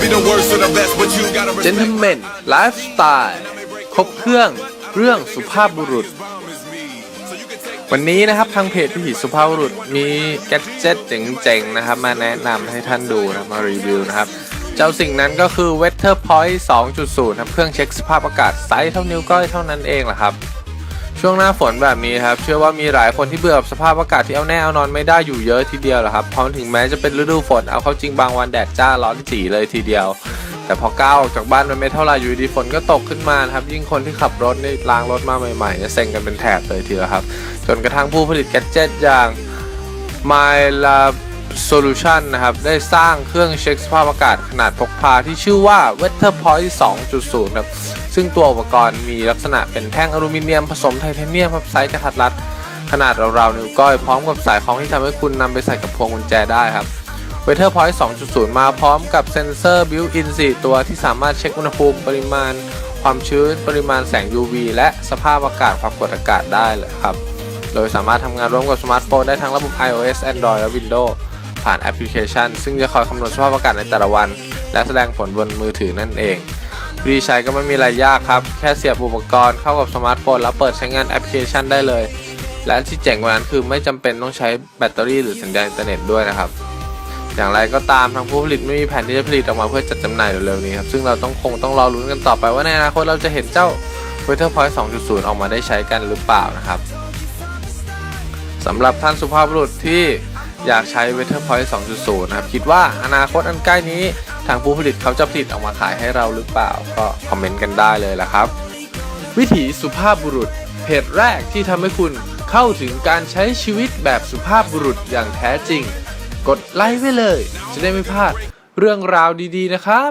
be the worst or the best, but you gotta respect. Gentleman ไลฟ์สไตล์ครบเครื่องเรื่องสุภาพบุรุษ วันนี้นะครับทางเพจพี่ผีสุภาพบุรุษมีแกดเจ็ตเจ๋งๆนะครับ มาแนะนำให้ท่านดูนะมารีวิวนะครับ เจ้าสิ่งนั้นก็คือ Weather Point 2.0 ครับ เครื่องเช็คสภาพอากาศไซส์เท่านิ้วก้อยเท่านั้นเองแหละครับ ช่วงหน้าฝนแบบนี้ครับ เชื่อว่ามีหลายคนที่เบื่อกับสภาพอากาศที่เอาแน่เอานอนไม่ได้อยู่เยอะทีเดียวแหละครับเพราะถึงแม้จะเป็นฤดูฝนเอาเข้าจริงบางวันแดดจ้าร้อนจีเลยทีเดียว แต่พอก้าวออกจากบ้านไปไม่เท่าไหร่อยู่ดีฝนก็ตกขึ้นมานครับ ยิ่งคนที่ขับรถนี่ล้างรถมาใหม่ๆเนี่ยเซ็งกันเป็นแถบเลยทีเดียวครับ จนกระทั่งผู้ผลิตแกดเจิตอย่าง My Lab Solution นะครับ ได้สร้างเครื่องเช็คสภาพอากาศขนาดพกพาที่ชื่อว่า Weather Point 2.0ครับซึ่งตัวอุปกรณ์มีลักษณะเป็นแท่งอลูมิเนียมผสมไทเทเนียมครับไซส์กระทัดรัด ขนาดราวๆนิ้วก้อยพร้อมกับสายคล้องที่ทำให้คุณนำไปใส่กับพวงกุญแจได้ครับ Weather Point 2.0 มาพร้อมกับเซ็นเซอร์ built-in 4 ตัวที่สามารถเช็คอุณหภูมิปริมาณ ความชื้น ปริมาณแสง UV และสภาพอากาศความกดอากาศได้เลยครับ โดยสามารถทำงานร่วมกับสมาร์ทโฟนได้ทั้งระบบ iOS Android และ Windows ผ่านแอปพลิเคชัน ซึ่งจะคอยคำนวณสภาพอากาศในแต่ละวัน และแสดงผลบนมือถือนั่นเองวิธีใช้ก็ไม่มีอะไรยากครับ แค่เสียบอุปกรณ์เข้ากับสมาร์ทโฟนแล้วเปิดใช้งานแอปพลิเคชันได้เลย และที่เจ๋งกว่านั้นคือไม่จำเป็นต้องใช้แบตเตอรี่หรือสัญญาณอินเทอร์เน็ตด้วยนะครับ อย่างไรก็ตามทางผู้ผลิตไม่มีแผนที่จะผลิตออกมาเพื่อจัดจำหน่ายเร็วๆนี้ครับ ซึ่งเราต้องคงต้องรอลุ้นกันต่อไปว่าในอนาคตเราจะเห็นเจ้า Weather Point 2.0 ออกมาได้ใช้กันหรือเปล่านะครับสำหรับท่านสุภาพบุรุษที่ อยากใช้ Weather Point 2.0 นะครับ คิดว่าอนาคตอันใกล้นี้ ทางผู้ผลิตเขาจะผลิตออกมาขายให้เราหรือเปล่า ก็คอมเมนต์กันได้เลยละครับ วิถีสุภาพบุรุษ เพจแรกที่ทำให้คุณเข้าถึงการใช้ชีวิตแบบสุภาพบุรุษอย่างแท้จริง กดไลค์ไว้เลย จะได้ไม่พลาดเรื่องราวดีๆนะครับ